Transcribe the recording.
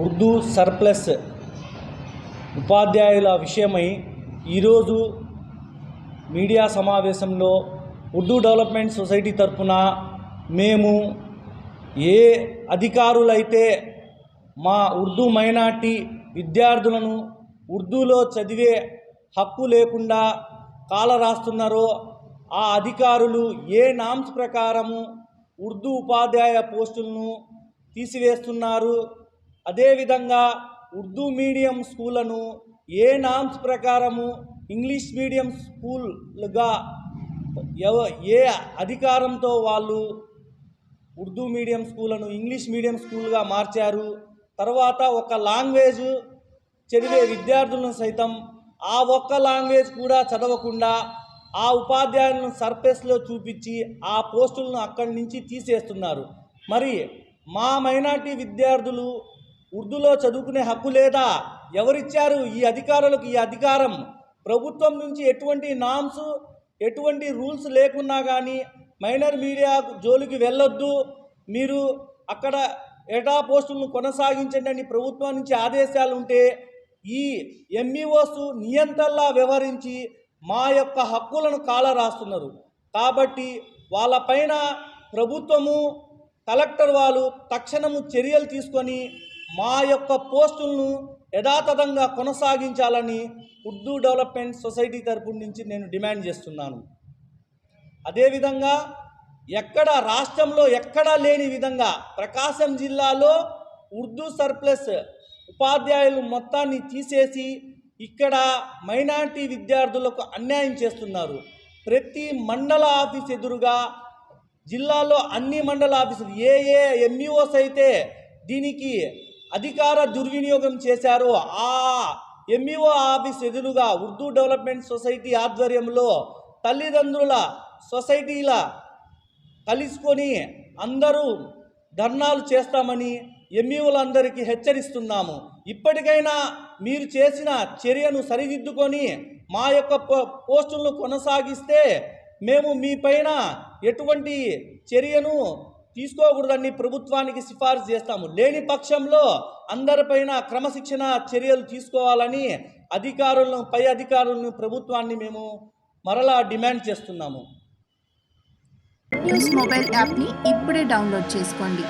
Urdu surplus ఉపాధ్యాయుల విషయమై ఈరోజు మీడియా సమావేశంలో ఉర్దూ డెవలప్మెంట్ సొసైటీ తరఫున మేము ఏ అధికారులైతే మా ఉర్దూ మైనార్టీ విద్యార్థులను ఉర్దూలో చదివే హక్కు లేకుండా కాల రాస్తున్నారో ఆ అధికారులు ఏ నామ్స్ ప్రకారము ఉర్దూ ఉపాధ్యాయ పోస్టులను తీసివేస్తున్నారు. అదేవిధంగా ఉర్దూ మీడియం స్కూళ్ళను ఏ నామ్స్ ప్రకారము ఇంగ్లీష్ మీడియం స్కూల్గా ఎవ ఏ అధికారంతో వాళ్ళు ఉర్దూ మీడియం స్కూళ్ళను ఇంగ్లీష్ మీడియం స్కూల్గా మార్చారు. తర్వాత ఒక లాంగ్వేజ్ చదివే విద్యార్థులను సైతం ఆ ఒక్క లాంగ్వేజ్ కూడా చదవకుండా ఆ ఉపాధ్యాయులను సర్ఫేస్లో చూపించి ఆ పోస్టులను అక్కడి నుంచి తీసేస్తున్నారు. మరి మా మైనార్టీ విద్యార్థులు ఉర్దూలో చదువుకునే హక్కు లేదా? ఎవరిచ్చారు ఈ అధికారులకు ఈ అధికారం? ప్రభుత్వం నుంచి ఎటువంటి నామ్స్ ఎటువంటి రూల్స్ లేకున్నా కానీ మైనర్ మీడియా జోలికి వెళ్ళొద్దు. మీరు అక్కడ ఎటా పోస్టులను కొనసాగించండి అని ప్రభుత్వం నుంచి ఆదేశాలు ఉంటే ఈ ఎంఈఓస్ నియంత్రణలా వ్యవహరించి మా యొక్క హక్కులను కాలరాస్తున్నారు. కాబట్టి వాళ్ళపైన ప్రభుత్వము కలెక్టర్ వాళ్ళు తక్షణము చర్యలు తీసుకొని మా యొక్క పోస్టులను యథాతథంగా కొనసాగించాలని ఉర్దూ డెవలప్మెంట్ సొసైటీ తరపు నుంచి నేను డిమాండ్ చేస్తున్నాను. అదేవిధంగా ఎక్కడ రాష్ట్రంలో ఎక్కడా లేని విధంగా ప్రకాశం జిల్లాలో ఉర్దూ సర్ప్లస్ ఉపాధ్యాయులు మొత్తాన్ని తీసేసి ఇక్కడ మైనార్టీ విద్యార్థులకు అన్యాయం చేస్తున్నారు. ప్రతి మండల ఆఫీస్ ఎదురుగా జిల్లాలో అన్ని మండల ఆఫీసులు ఏ ఏ ఎంఈఓస్ అయితే దీనికి అధికార దుర్వినియోగం చేశారో ఆ ఎంఈఓ ఆఫీస్ ఎదురుగా ఉర్దూ డెవలప్మెంట్ సొసైటీ ఆధ్వర్యంలో తల్లిదండ్రుల సొసైటీల కలుసుకొని అందరూ ధర్నాలు చేస్తామని ఎంఈఓలందరికీ హెచ్చరిస్తున్నాము. ఇప్పటికైనా మీరు చేసిన చర్యను సరిదిద్దుకొని మా యొక్క పో- పోస్టులను కొనసాగిస్తే మేము మీ పైన ఎటువంటి చర్యను తీసుకోకూడదని ప్రభుత్వానికి సిఫార్సు చేస్తాము. లేని పక్షంలో అందరిపైన క్రమశిక్షణ చర్యలు తీసుకోవాలని అధికారులను పై అధికారులను ప్రభుత్వాన్ని మేము మరలా డిమాండ్ చేస్తున్నాము. న్యూస్ మొబైల్ యాప్ని ఇప్పుడే డౌన్లోడ్ చేసుకోండి.